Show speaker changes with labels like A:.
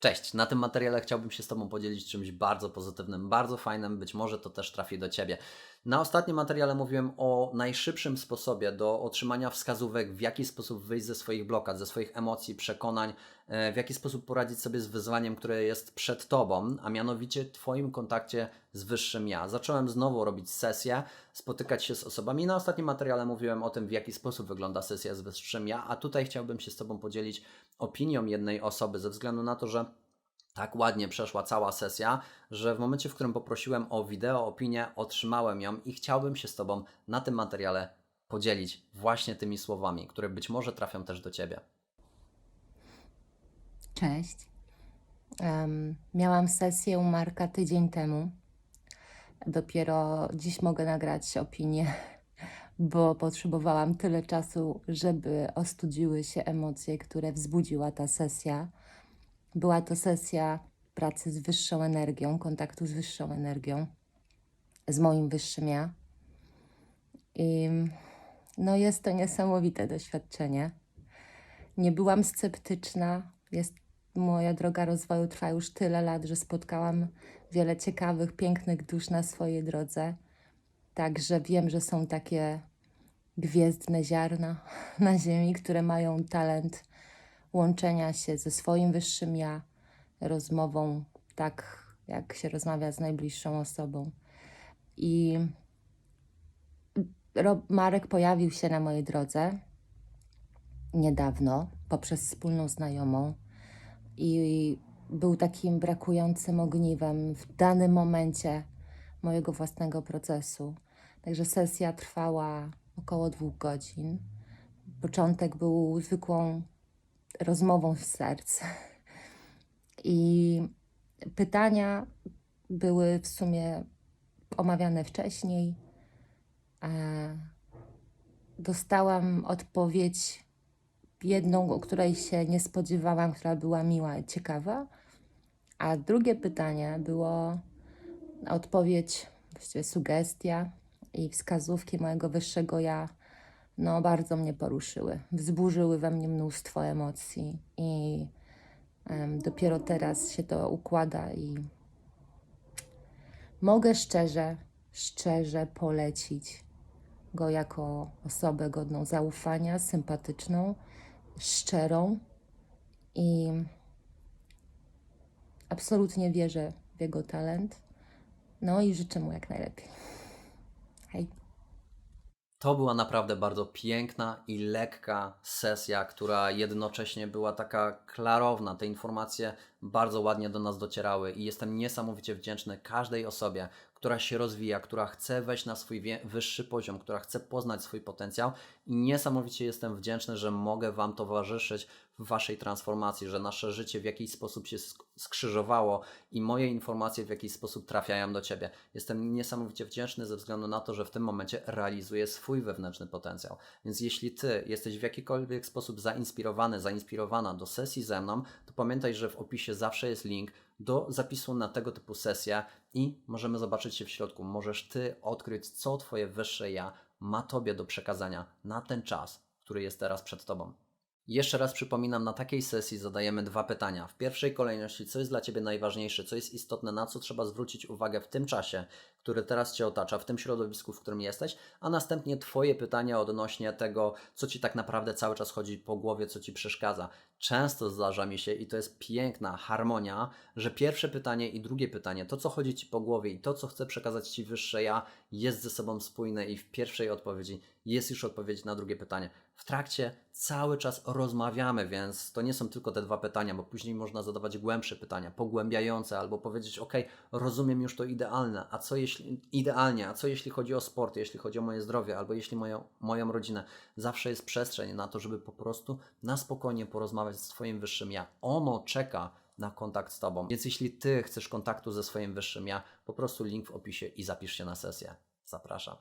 A: Cześć, na tym materiale chciałbym się z Tobą podzielić czymś bardzo pozytywnym, bardzo fajnym, być może to też trafi do Ciebie. Na ostatnim materiale mówiłem o najszybszym sposobie do otrzymania wskazówek, w jaki sposób wyjść ze swoich blokad, ze swoich emocji, przekonań, e, w jaki sposób poradzić sobie z wyzwaniem, które jest przed Tobą, a mianowicie Twoim kontakcie z Wyższym Ja. Zacząłem znowu robić sesje, spotykać się z osobami. Na ostatnim materiale mówiłem o tym, w jaki sposób wygląda sesja z Wyższym Ja, a tutaj chciałbym się z Tobą podzielić opinią jednej osoby, ze względu na to, że tak ładnie przeszła cała sesja, że w momencie, w którym poprosiłem o wideo, opinię, otrzymałem ją i chciałbym się z Tobą na tym materiale podzielić właśnie tymi słowami, które być może trafią też do Ciebie.
B: Cześć. Em, miałam sesję u Marka tydzień temu. Dopiero dziś mogę nagrać opinię, bo potrzebowałam tyle czasu, żeby ostudziły się emocje, które wzbudziła ta sesja. Była to sesja pracy z wyższą energią, kontaktu z wyższą energią, z moim wyższym ja. I no jest to niesamowite doświadczenie. Nie byłam sceptyczna. Jest, moja droga rozwoju trwa już tyle lat, że spotkałam wiele ciekawych, pięknych dusz na swojej drodze. Także wiem, że są takie gwiezdne ziarna na Ziemi, które mają talent łączenia się ze swoim wyższym ja, rozmową tak, jak się rozmawia z najbliższą osobą. I Marek pojawił się na mojej drodze niedawno poprzez wspólną znajomą i był takim brakującym ogniwem w danym momencie mojego własnego procesu. Także sesja trwała około dwóch godzin. Początek był zwykłą rozmową z serc. I pytania były w sumie omawiane wcześniej. E, dostałam odpowiedź jedną, o której się nie spodziewałam, która była miła i ciekawa. A drugie pytanie było odpowiedź, właściwie sugestia i wskazówki mojego wyższego ja, no bardzo mnie poruszyły. Wzburzyły we mnie mnóstwo emocji i em, dopiero teraz się to układa i mogę szczerze, szczerze polecić go jako osobę godną zaufania, sympatyczną, szczerą i absolutnie wierzę w jego talent. No i życzę mu jak najlepiej.
A: To była naprawdę bardzo piękna i lekka sesja, która jednocześnie była taka klarowna. Te informacje bardzo ładnie do nas docierały i jestem niesamowicie wdzięczny każdej osobie, która się rozwija, która chce wejść na swój wyższy poziom, która chce poznać swój potencjał i niesamowicie jestem wdzięczny, że mogę Wam towarzyszyć w Waszej transformacji, że nasze życie w jakiś sposób się sk- skrzyżowało i moje informacje w jakiś sposób trafiają do Ciebie. Jestem niesamowicie wdzięczny ze względu na to, że w tym momencie realizuję swój wewnętrzny potencjał. Więc jeśli Ty jesteś w jakikolwiek sposób zainspirowany, zainspirowana do sesji ze mną, pamiętaj, że w opisie zawsze jest link do zapisu na tego typu sesję i możemy zobaczyć się w środku. Możesz Ty odkryć, co Twoje wyższe ja ma Tobie do przekazania na ten czas, który jest teraz przed Tobą. Jeszcze raz przypominam, na takiej sesji zadajemy dwa pytania. W pierwszej kolejności, co jest dla Ciebie najważniejsze, co jest istotne, na co trzeba zwrócić uwagę w tym czasie, który teraz Cię otacza, w tym środowisku, w którym jesteś, a następnie Twoje pytania odnośnie tego, co Ci tak naprawdę cały czas chodzi po głowie, co Ci przeszkadza. Często zdarza mi się, i to jest piękna harmonia, że pierwsze pytanie i drugie pytanie, to co chodzi Ci po głowie i to, co chce przekazać Ci wyższe ja, jest ze sobą spójne i w pierwszej odpowiedzi jest już odpowiedź na drugie pytanie. W trakcie cały czas rozmawiamy, więc to nie są tylko te dwa pytania, bo później można zadawać głębsze pytania, pogłębiające, albo powiedzieć: OK, rozumiem już to idealne, a co jeśli idealnie, a co jeśli chodzi o sport, jeśli chodzi o moje zdrowie, albo jeśli moją, moją rodzinę. Zawsze jest przestrzeń na to, żeby po prostu na spokojnie porozmawiać z Twoim wyższym ja. Ono czeka na kontakt z Tobą. Więc jeśli Ty chcesz kontaktu ze swoim wyższym ja, po prostu link w opisie i zapisz się na sesję. Zapraszam.